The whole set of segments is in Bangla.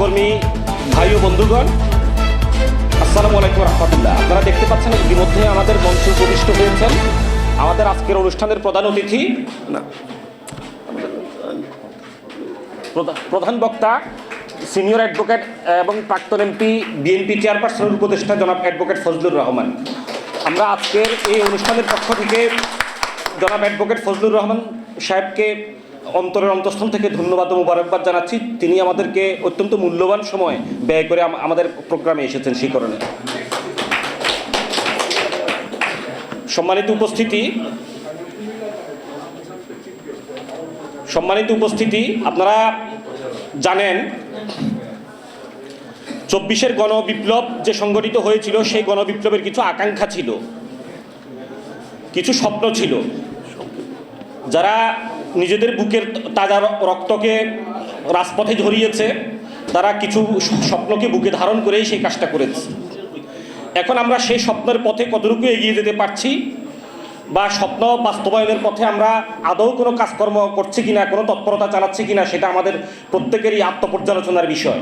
নেতাকর্মী ভাই ও বন্ধুগণ, আসসালামু আলাইকুম রহমতুল্লাহ। আপনারা দেখতে পাচ্ছেন, ইতিমধ্যে আমাদের মঞ্চে উপবিষ্ট হয়েছেন আমাদের আজকের অনুষ্ঠানের প্রধান অতিথি না প্রধা- প্রধান বক্তা, সিনিয়র অ্যাডভোকেট এবং প্রাক্তন এমপি, বিএনপি চেয়ারপারসনের উপদেষ্টা জনাব অ্যাডভোকেট ফজলুর রহমান। আমরা আজকের এই অনুষ্ঠানের পক্ষ থেকে জনাব অ্যাডভোকেট ফজলুর রহমান সাহেবকে অন্তরের অন্তঃস্থল থেকে ধন্যবাদ ও মুবারকবাদ জানাচ্ছি। তিনি আমাদেরকে অত্যন্ত মূল্যবান সময় ব্যয় করে আমাদের প্রোগ্রামে এসেছেন সেই কারণে। সম্মানিত উপস্থিতি সম্মানিত উপস্থিতি, আপনারা জানেন, চব্বিশের গণবিপ্লব যে সংগঠিত হয়েছিল, সেই গণবিপ্লবের কিছু আকাঙ্ক্ষা ছিল, কিছু স্বপ্ন ছিল। যারা নিজেদের বুকের তাজা রক্তকে রাজপথে ঝরিয়েছে তারা কিছু স্বপ্নকে বুকে ধারণ করেই সেই কাজটা করেছে। এখন আমরা সেই স্বপ্নের পথে কতটুকু এগিয়ে যেতে পারছি বা স্বপ্ন বাস্তবায়নের পথে আমরা আদৌ কোনো কাজকর্ম করছি কিনা, কোনো তৎপরতা চালাচ্ছি কিনা, সেটা আমাদের প্রত্যেকেরই আত্মপর্যালোচনার বিষয়।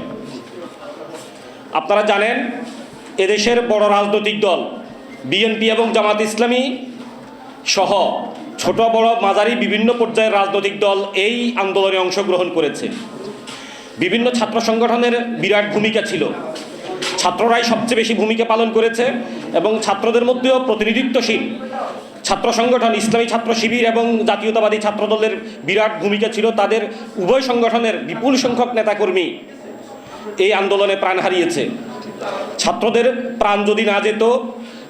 আপনারা জানেন, এদেশের বড় রাজনৈতিক দল, বিএনপি এবং জামাত ইসলামী সহ ছোট বড় মাঝারি বিভিন্ন পর্যায়ের রাজনৈতিক দল এই আন্দোলনে অংশগ্রহণ করেছে। বিভিন্ন ছাত্র সংগঠনের বিরাট ভূমিকা ছিল। ছাত্ররাই সবচেয়ে বেশি ভূমিকা পালন করেছে এবং ছাত্রদের মধ্যেও প্রতিনিধিত্বশীল। ছাত্র সংগঠন, ইসলামী ছাত্র শিবির এবং জাতীয়তাবাদী ছাত্র দলের বিরাট ভূমিকা ছিল তাদের উভয় সংগঠনের বিপুল সংখ্যক নেতাকর্মী এই আন্দোলনে প্রাণ হারিয়েছে। ছাত্রদের প্রাণ যদি না যেত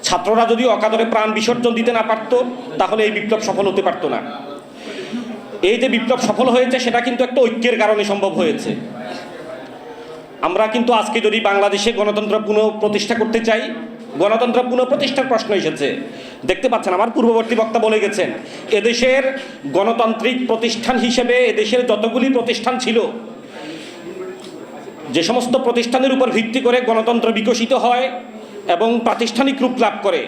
ছাত্ররা যদি অকাতরে প্রাণ বিসর্জন দিতে না পারত, তাহলে এই বিপ্লব সফল হতে পারত না। এই যে বিপ্লব সফল হয়েছে, সেটা কিন্তু একটা ঐক্যের কারণে সম্ভব হয়েছে। আমরা কিন্তু আজকে যদি বাংলাদেশে গণতন্ত্র পুনঃ প্রতিষ্ঠা করতে চাই, গণতন্ত্র পুনঃ প্রতিষ্ঠার প্রশ্ন এসেছে। দেখতে পাচ্ছেন, আমার পূর্ববর্তী বক্তা বলে গেছেন, এদেশের গণতান্ত্রিক প্রতিষ্ঠান হিসেবে এদেশের যতগুলি প্রতিষ্ঠান ছিল, যে সমস্ত প্রতিষ্ঠানের উপর ভিত্তি করে গণতন্ত্র বিকশিত হয় এবং প্রাতিষ্ঠানিক রূপ লাভ করে।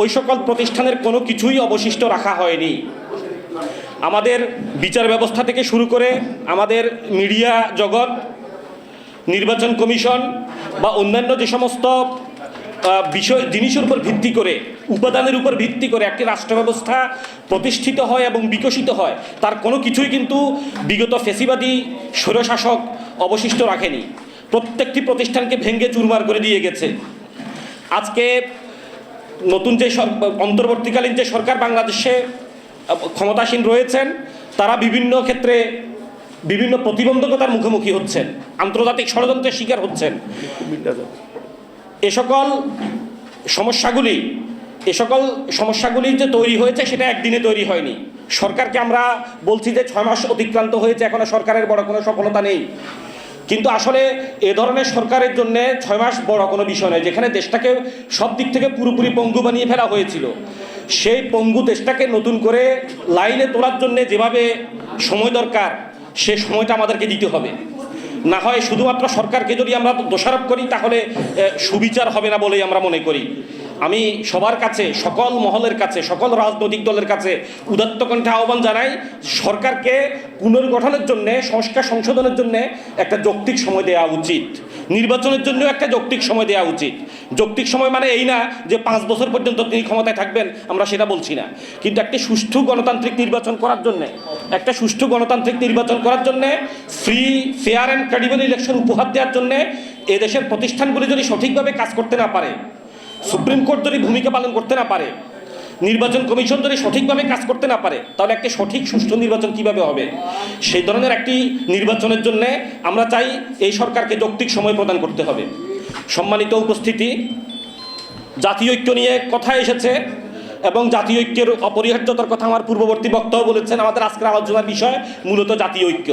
ওই সকল প্রতিষ্ঠানের কোনো কিছুই অবশিষ্ট রাখা হয়নি। আমাদের বিচার ব্যবস্থা থেকে শুরু করে আমাদের মিডিয়া জগৎ, নির্বাচন কমিশন বা অন্যান্য যে সমস্ত বিষয়, জিনিসের উপর ভিত্তি করে, উপাদানের উপর ভিত্তি করে একটি রাষ্ট্র ব্যবস্থা প্রতিষ্ঠিত হয় এবং বিকশিত হয়, তার কোনো কিছুই কিন্তু বিগত ফেসিবাদী স্বৈরশাসক অবশিষ্ট রাখেনি। প্রত্যেকটি প্রতিষ্ঠানকে ভেঙ্গে চুরমার করে দিয়ে গেছে। আজকে নতুন যে অন্তর্বর্তীকালীন যে সরকার বাংলাদেশে ক্ষমতাসীন রয়েছেন, তারা বিভিন্ন ক্ষেত্রে বিভিন্ন প্রতিবন্ধকতার মুখোমুখি হচ্ছেন, আন্তর্জাতিক ষড়যন্ত্রের শিকার হচ্ছেন। এ সকল সমস্যাগুলি, এ সকল সমস্যাগুলি যে তৈরি হয়েছে সেটা একদিনে তৈরি হয়নি। সরকারকে আমরা বলছি যে ছয় মাস অতিক্রান্ত হয়েছে, এখনও সরকারের বড় কোনো সফলতা নেই। কিন্তু আসলে এ ধরনের সরকারের জন্য ছয় মাস বড় কোনো বিষয় নয়, যেখানে দেশটাকে সব দিক থেকে পুরোপুরি পঙ্গু বানিয়ে ফেলা হয়েছিল। সেই পঙ্গু দেশটাকে নতুন করে লাইনে তোলার জন্য যেভাবে সময় দরকার, সে সময়টা আমাদেরকে দিতে হবে। না হয় শুধুমাত্র সরকারকে যদি আমরা দোষারোপ করি, তাহলে সুবিচার হবে না বলেই আমরা মনে করি। আমি সবার কাছে, সকল মহলের কাছে, সকল রাজনৈতিক দলের কাছে উদাত্ত কণ্ঠে আহ্বান জানাই সরকারকে পুনর্গঠনের জন্য, সংস্কার সংশোধনের জন্য একটা যৌক্তিক সময় দেওয়া উচিত। নির্বাচনের জন্য একটা যৌক্তিক সময় দেওয়া উচিত। যৌক্তিক সময় মানে এই না যে পাঁচ বছর পর্যন্ত তিনি ক্ষমতায় থাকবেন, আমরা সেটা বলছি না। কিন্তু একটি সুষ্ঠু গণতান্ত্রিক নির্বাচন করার জন্য, একটা সুষ্ঠু গণতান্ত্রিক নির্বাচন করার জন্য free fair and credible election উপহার দেওয়ার জন্য এদেশের প্রতিষ্ঠানগুলি যদি সঠিকভাবে কাজ করতে না পারে সুপ্রিম কোর্ট যদি ভূমিকা পালন করতে না পারে, নির্বাচন কমিশন যদি সঠিকভাবে কাজ করতে না পারে, তাহলে একটি সঠিক সুষ্ঠু নির্বাচন কীভাবে হবে? সেই ধরনের একটি নির্বাচনের জন্য আমরা চাই এই সরকারকে যৌক্তিক সময় প্রদান করতে হবে। সম্মানিত উপস্থিতি, জাতীয় ঐক্য নিয়ে কথা এসেছে এবং জাতীয় ঐক্যের অপরিহার্যতার কথা আমার পূর্ববর্তী বক্তব্য বলেছেন, আমাদের আজকের আলোচনার বিষয় মূলত জাতীয় ঐক্য।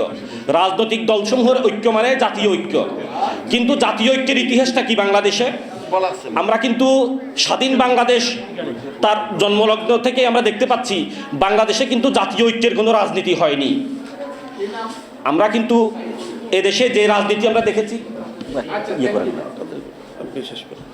রাজনৈতিক দলসমূহের ঐক্য মানে জাতীয় ঐক্য। কিন্তু জাতীয় ঐক্যের ইতিহাসটা কি বাংলাদেশে? আমরা কিন্তু স্বাধীন বাংলাদেশ তার জন্মলগ্ন থেকে আমরা দেখতে পাচ্ছি বাংলাদেশে কিন্তু জাতীয় ঐক্যের কোনো রাজনীতি হয়নি। আমরা কিন্তু এদেশে যে রাজনীতি আমরা দেখেছি ইয়ে করেন। শেষ করেন।